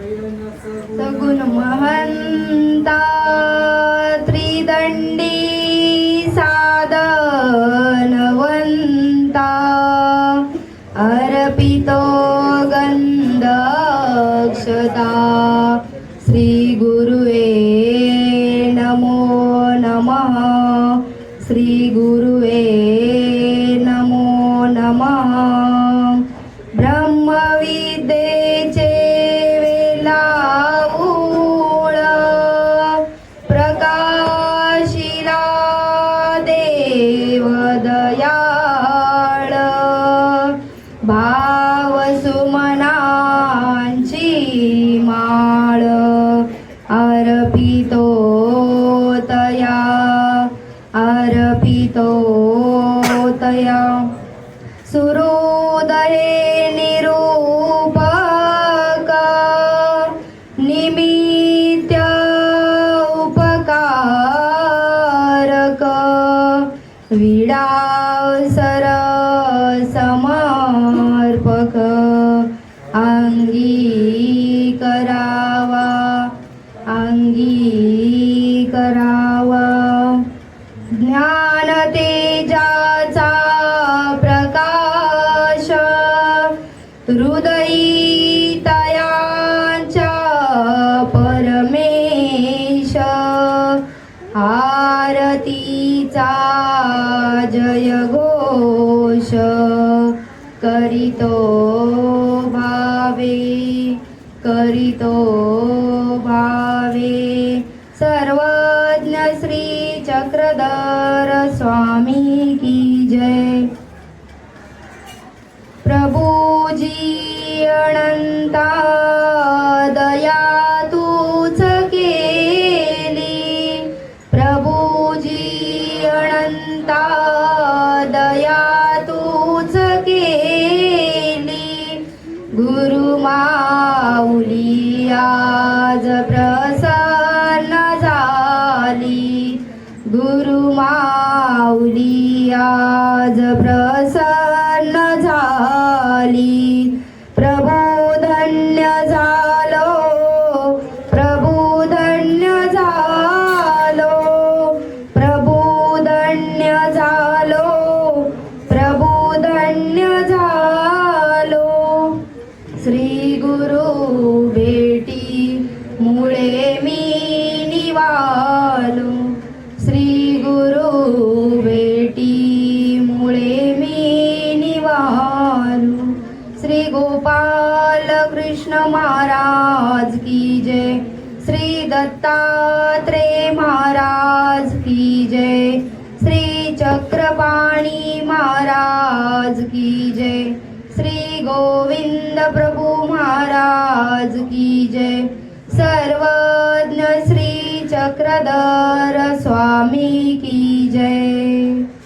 सगुण त्रिदण्डी त्रिदंडी साधनवंता अर्पितो गंधक्षता श्रीगुरुवे नमो नमः। श्रीगुरुवे नमो नमः। ब्रह्मविद्येचे अर्पितो सुरोदये निरूपका। निमित्या उपकारक। विडावसर समर्पक। अंगी करावा अंगी करावा ज्ञान हृदयी तयांच्या परमेश आरतीचा जय घोष करितो भावे करितो भावे. सर्वज्ञ श्री चक्रधर स्वामी की गुरु माऊली आज प्रसन्न झाली. गुरु माऊली आज प्रसन्न कृष्ण महाराज की जय। श्री दत्तात्रेय महाराज की जय। श्री चक्रपाणी महाराज की जय। श्री गोविंद प्रभु महाराज की जय। सर्वज्ञ श्री चक्रधर स्वामी की जय।